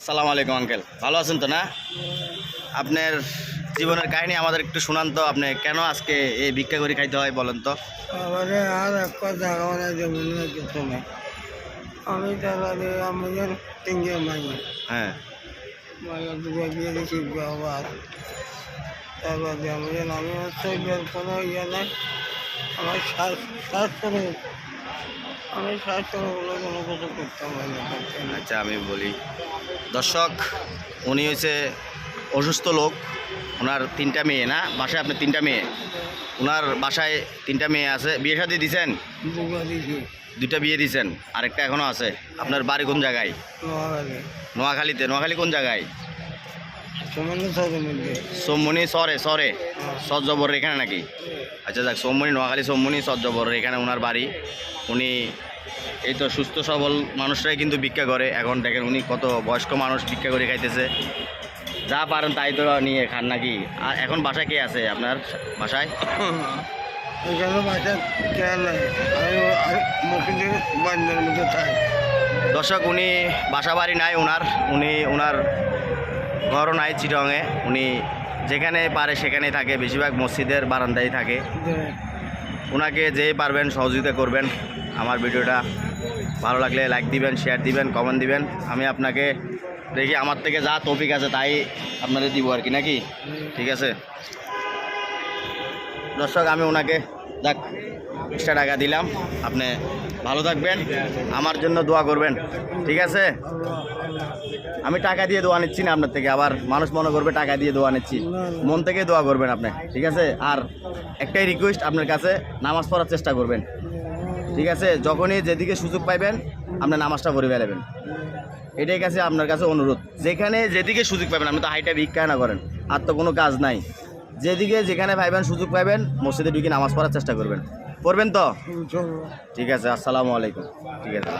সালাম আলাইকুম আঙ্কেল। ভালো আছেন তো না? আপনার জীবনের কাহিনী আমাদের একটু শুনান তো আপনি কেন আজকে এই ভিক্ষা করে খাইতে হয় বলেন তো? আমাদের আর এক কথা আমাদের কিছু নেই। আমি আমাদের তিনজন হ্যাঁ। মাইয়া দুটো বিয়ে দিয়েছি আবার তারপরে আমাদের আমি হচ্ছে কোনো ইয়ে নেই। আমার শ্বাস শ্বাস করে আমি কোনো কিছু না। আচ্ছা আমি বলি। দর্শক উনি হয়েছে অসুস্থ লোক। ওনার তিনটা মেয়ে না? বাসায় আপনার তিনটা মেয়ে? ওনার বাসায় তিনটা মেয়ে আছে। বিয়ে শাদি দিছেন? দুটো দুইটা বিয়ে দিছেন। আরেকটা এখনও আছে। আপনার বাড়ি কোন জায়গায়? নোয়াখালী। নোয়াখালীতে। নোয়াখালী কোন জায়গায়? সোমমণি সরে সরে। সৎ জবর এখানে নাকি? আচ্ছা যাক সোমমণি নোয়াখালী সোমমণি সৎ জবর এখানে ওনার বাড়ি। উনি এই তো সুস্থ সবল মানুষরাই কিন্তু ভিক্ষা করে। এখন দেখেন উনি কত বয়স্ক মানুষ ভিক্ষা করে খাইতেছে। যা পারেন তাই তো নিয়ে খান নাকি? আর এখন বাসায় কে আছে আপনার বাসায়? দর্শক উনি বাসা বাড়ি নাই ওনার। উনি ওনার ঘরও নাই চিটংয়ে উনি যেখানে পারে সেখানেই থাকে, বেশিরভাগ মসজিদের বারান্দায় থাকে। ওনাকে যে পারবেন সহযোগিতা করবেন। আমার ভিডিওটা ভালো লাগলে লাইক দিবেন শেয়ার দিবেন কমেন্ট দিবেন। আমি আপনাকে দেখি, আমার থেকে যা টপিক আছে তাই আপনাদের দিব আর কি, নাকি? ঠিক আছে? দর্শক, আমি ওনাকে যাক এক্সট্রা টাকা দিলাম। আপনি ভালো থাকবেন, আমার জন্য দোয়া করবেন, ঠিক আছে? আমি টাকা দিয়ে দোয়া নিচ্ছি না আপনার থেকে, আবার মানুষ মনে করবে টাকা দিয়ে দোয়া নিচ্ছি। মন থেকে দোয়া করবেন আপনি, ঠিক আছে? আর একটাই রিকোয়েস্ট আপনার কাছে, নামাজ পড়ার চেষ্টা করবেন, ঠিক আছে? যখনই যেদিকে সুযোগ পাইবেন, আপনি নামাজটা পড়ে ফেলাবেন। এটাই কাছে আপনার কাছে অনুরোধ। যেখানে যেদিকে সুযোগ পাবেন, আপনি তো হাইটা ভিক্ষা না করেন, আর তো কোনো কাজ নাই। যেদিকে যেখানে পাইবেন সুযোগ পাইবেন মসজিদে ঢুকে নামাজ পড়ার চেষ্টা করবেন। পড়বেন তো? ঠিক আছে আসসালামু আলাইকুম। ঠিক আছে।